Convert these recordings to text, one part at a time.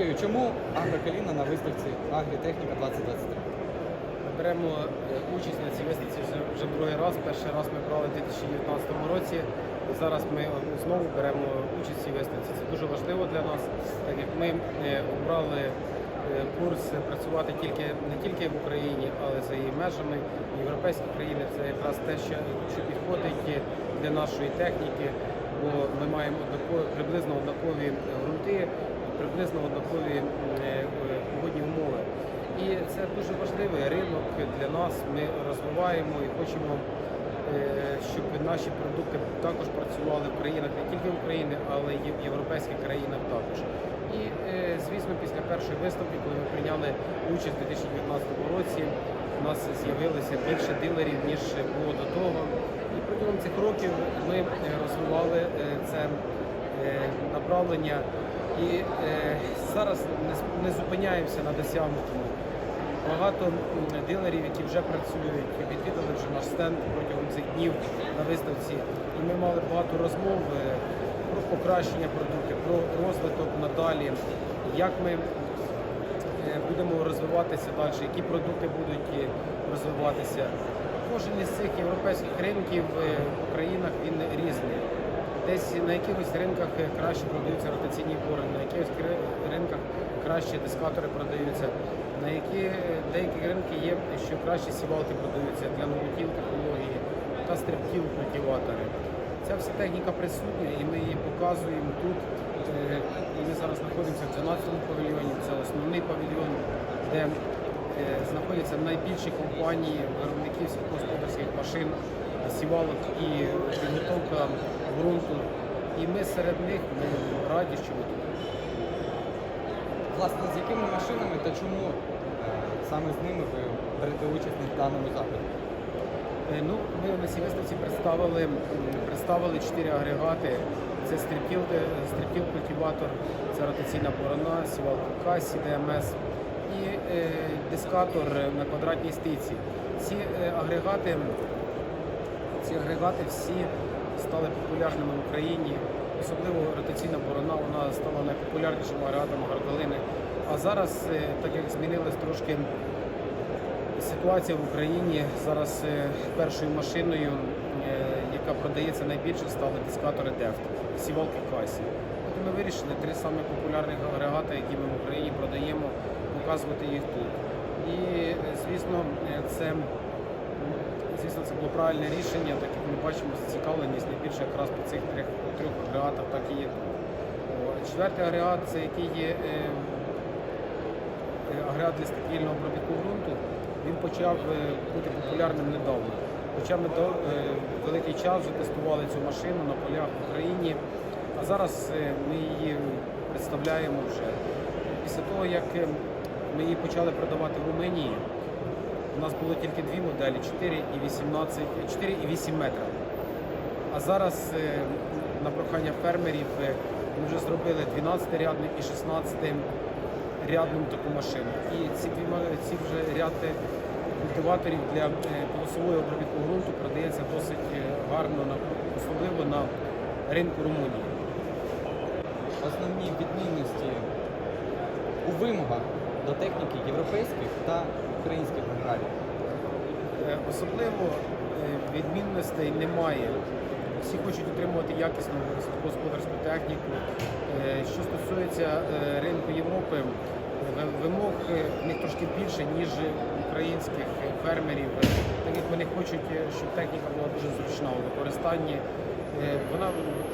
Юрію, чому агрокаліна на виставці Агрітехніка 2023? Ми беремо е, участь на цій виставці вже, вже другий раз. Перший раз ми брали в 2019 році. Зараз ми знову беремо участь в цій виставці. Це дуже важливо для нас, так як ми е, обрали е, курс працювати тільки не тільки в Україні, але за її межами. Європейські країни це якраз те, що, підходить для нашої техніки, бо ми маємо приблизно однакові ґрунти, приблизно однакові е, погодні умови. І це дуже важливий ринок для нас. Ми розвиваємо і хочемо, е, щоб наші продукти також працювали в країнах не тільки України, але й в європейських країнах також. І е, звісно, після першої виставки, коли ми прийняли участь у 2019 році, у нас з'явилося більше дилерів ніж було до того. І протягом цих років ми розвивали це направлення. І е, зараз не, не зупиняємося на досягнутому. Багато дилерів, які вже працюють, відвідали вже наш стенд протягом цих днів на виставці. І ми мали багато розмов е, про покращення продуктів, про розвиток надалі, як ми е, будемо розвиватися далі, які продукти будуть е, розвиватися. Кожен із цих європейських ринків в країнах він різний. Десь на якихось ринках е, краще продаються ротаційні бори, на якихось ринках краще дискатори продаються, на які е, деякі ринки є, що краще сівалки продаються для новотіл технології та стрибкіл культиватори. Ця вся техніка присутня і ми її показуємо тут. Е, ми зараз знаходимося в 12-му павільйоні, це основний павільйон, де знаходяться найбільші компанії виробників сільськогосподарських машин, сівалок і підготовка ґрунту. І ми серед них ми раді, що ви тут. Власне, з якими машинами та чому е, саме з ними ви берете участь в даному заході? Е, Ну, ми на цій виставці представили, представили чотири агрегати. Це стріпкіл, е, стріпкіл культиватор, це ротаційна борона, сівалка касі, ДМС і е, дискатор на квадратній стиці. Ці е, агрегати, ці агрегати всі стали популярними в Україні. Особливо ротаційна борона вона стала найпопулярнішим агрегатом агрокалини. А зараз, е, так як змінилась трошки ситуація в Україні зараз першою машиною, яка продається найбільше, стали дискатори DEFT, сівалки касі. От ми вирішили три самі популярних агрегати, які ми в Україні продаємо, показувати їх тут. І звісно, е, це звісно це було правильне рішення, так як ми бачимо зацікавленість найбільше якраз по цих трьох, трьох агрегатах, так і є. Четвертий агрегат це який є. е, е, агрегат для стабільного обробітку ґрунту, він почав бути популярним недавно. Хоча ми до, великий час вже тестували цю машину на полях в Україні, а зараз ми її представляємо вже. Після того, як е, ми її почали продавати в Румунії, у нас було тільки дві моделі 4 і 18, 4 і 8 метрів. А зараз е, на прохання фермерів е, ми вже зробили 12-рядну і 16-рядну таку машину. І ці, дві ці вже ряди культиваторів для е, полосової обробітку ґрунту продається досить е, гарно, особливо на ринку Румунії. Основні відмінності у вимогах до техніки європейських та українських аграрів. Е, Особливо е, відмінностей немає. Всі хочуть отримувати якісну господарську техніку. Е, Що стосується ринку Європи, вимог в них трошки більше, ніж українських фермерів, так як вони хочуть, щоб техніка була дуже зручна у використанні. Вона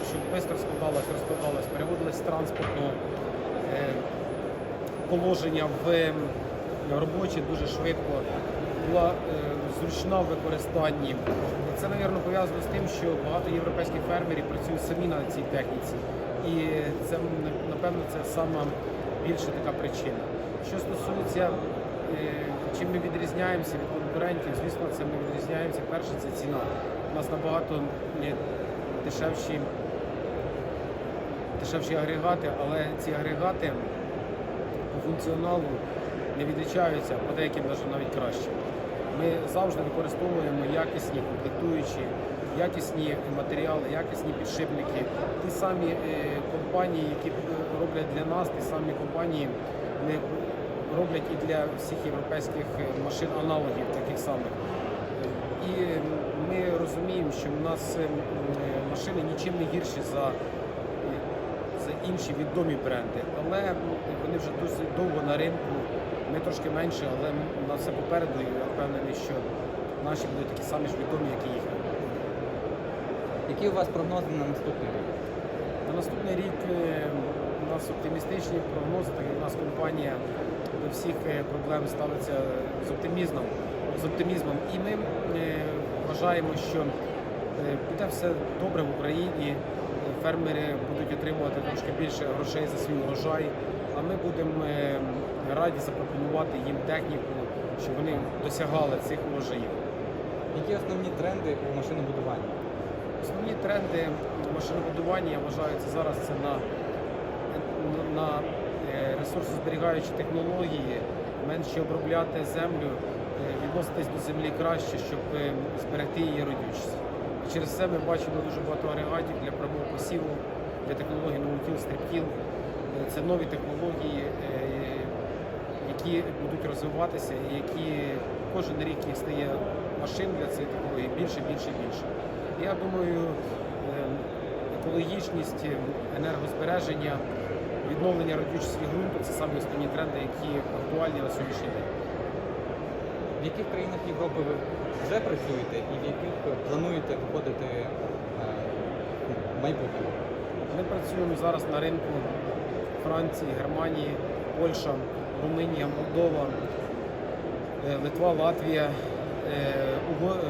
щоб швидко складалась, розкладалась, переводилась е, положення в ем, робоче дуже швидко, була е, зручна в використанні. Це, мабуть, пов'язано з тим, що багато європейських фермерів працюють самі на цій техніці. І це, напевно, це сама більша така причина. Що стосується, е, чим ми відрізняємося від конкурентів, звісно, це ми відрізняємося. Перше, це ціна. У нас набагато е, дешевші, дешевші агрегати, але ці агрегати функціоналу не відрізняються, а по деяким навіть краще. Ми завжди використовуємо якісні комплектуючі, якісні матеріали, якісні підшипники. Ті самі е, компанії, які е, роблять для нас, ті самі компанії не роблять і для всіх європейських е, машин аналогів таких самих. І ми розуміємо, що в нас машини нічим не гірші за інші відомі бренди, але вони вже досить довго на ринку. Ми трошки менше, але на все попереду, і я впевнений, що наші будуть такі самі ж відомі, як і їхні. Які у вас прогнози на наступний рік? На наступний рік е, у нас оптимістичні прогнози, так як у нас компанія до всіх е, проблем ставиться з оптимізмом. З оптимізмом. І ми е, вважаємо, що буде все добре в Україні. Фермери будуть отримувати трошки більше грошей за свій урожай, а ми будемо е, раді запропонувати їм техніку, щоб вони досягали цих урожаїв. Які основні тренди у машинобудуванні? Основні тренди машинобудування, я вважаю, це зараз це на, на е, ресурсозберігаючі технології, менше обробляти землю, е, відноситись до землі краще, щоб зберегти її родючість. Через це ми бачимо дуже багато агрегатів для прямого посіву, для технологій ноутіл, стріптіл. Е, Це нові технології, е, які будуть розвиватися і які кожен рік їх стає машин для цієї технології більше, більше, більше. Я думаю, е, екологічність, енергозбереження, відновлення родючості ґрунту це самі основні тренди, які актуальні на сьогоднішній день. В яких країнах Європи ви вже працюєте і в яких плануєте виходити е, в майбутньому? Ми працюємо зараз на ринку Франції, Германії, Польща, Румунія, Молдова, е, Литва, Латвія, е, Уго-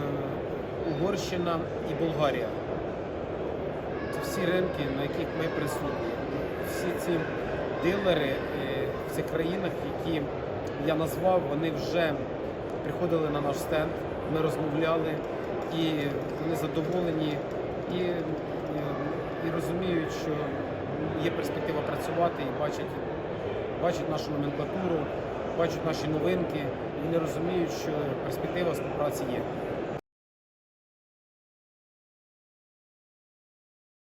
Угорщина і Болгарія. Це всі ринки, на яких ми присутні. Всі ці дилери в цих країнах, які я назвав, вони вже приходили на наш стенд, ми розмовляли, і вони задоволені і, і, і розуміють, що є перспектива працювати і бачать, бачать нашу номенклатуру, бачать наші новинки, і вони розуміють, що перспектива співпраці є.